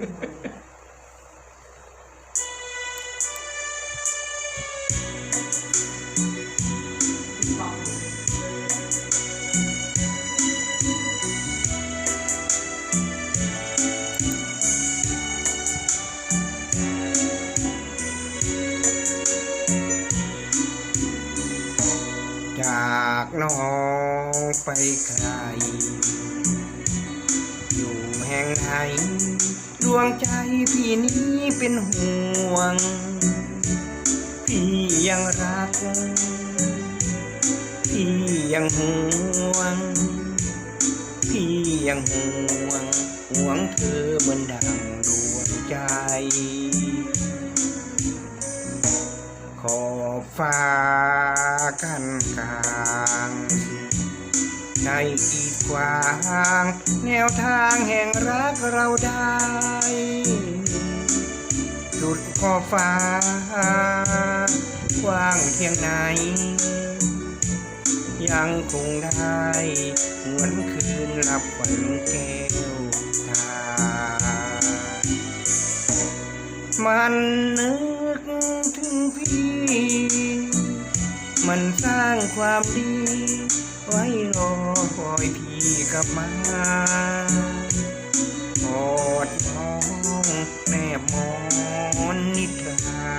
จากน้องไปไกลอยู่แห่งไหน ดวงใจพี่นี้เป็นห่วง พี่ยังรัก พี่ยังห่วง พี่ยังห่วง ห่วงเธอเหมือนดังดวงใจ ขอบฟ้ากกัน ในอีกกว้าง แนวทางแห่งรักเราได้ สุดขอบฟ้า กว้างเพียงไหน ยังคงได้หวนคืนรับขวัญแก้วตา มันนึกถึงพี่ มันสร้างความดี ไว้รอคอยพี่กลับมาอดน้องแม่มอนนิทรา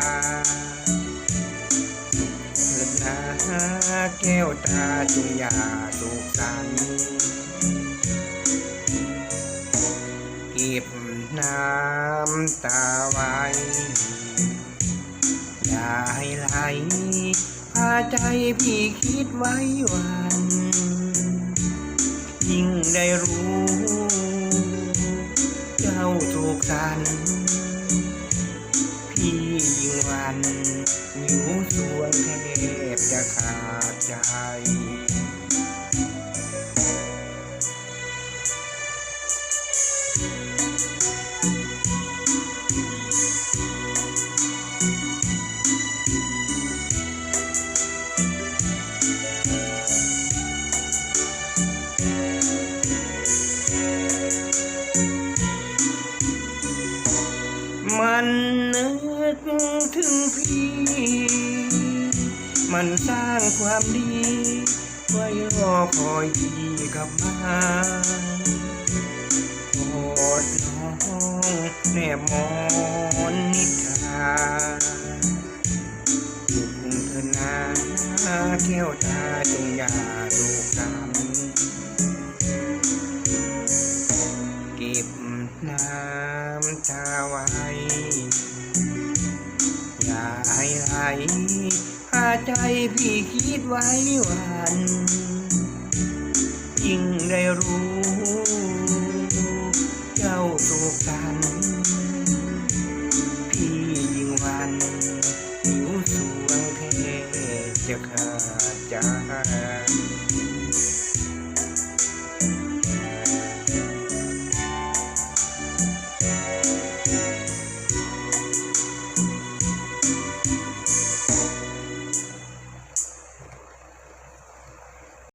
เถิดนาแก้วตาจงอย่าสุขสันต์เก็บน้ำตาไว้ อย่าให้ไหลาใจพี่คิดไว้วัน ยิ่งได้รู้ เจ้าถูกสัน พี่ยิ่งหวัน มันนึกถึงพี่ มันสร้างความดีไว้รอคอยพี่กลับมาโอดน้องแนบมอนนิทราลุกเถินาแก้วตาจงอย่าดูกันเก็บน้ำตาไว้ หลพาใจพี่คิดไว้วัน ยิ่งได้รู้ เจ้าสุขสันพี่ยิ่งหวันหิวสวงแทบจะขาดใจ